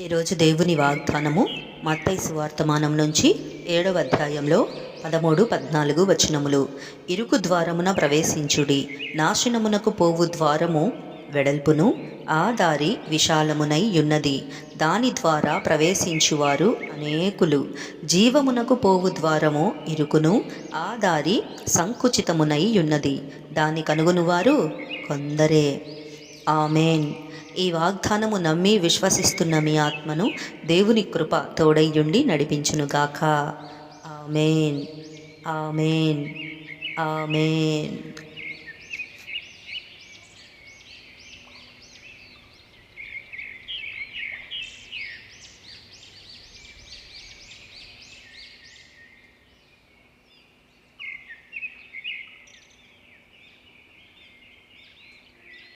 ఈరోజు దేవుని వాగ్దానము మత్తయి సువార్తమానం నుంచి ఏడవ అధ్యాయంలో పదమూడు పద్నాలుగు వచనములు. ఇరుకు ద్వారమున ప్రవేశించుడి. నాశనమునకు పోవు ద్వారము వెడల్పును ఆ దారి విశాలమునై ఉన్నది. దాని ద్వారా ప్రవేశించువారు అనేకులు. జీవమునకు పోవు ద్వారము ఇరుకును ఆ దారి సంకుచితమునై ఉన్నది. దాని కనుగొనువారు కొందరే. ఆమెన్. ఈ వాగ్దానము నమ్మి విశ్వసిస్తున్న మీ ఆత్మను దేవుని కృప తోడయ్యుండి నడిపించునుగాక. ఆమెన్. ఆమెన్. ఆమెన్.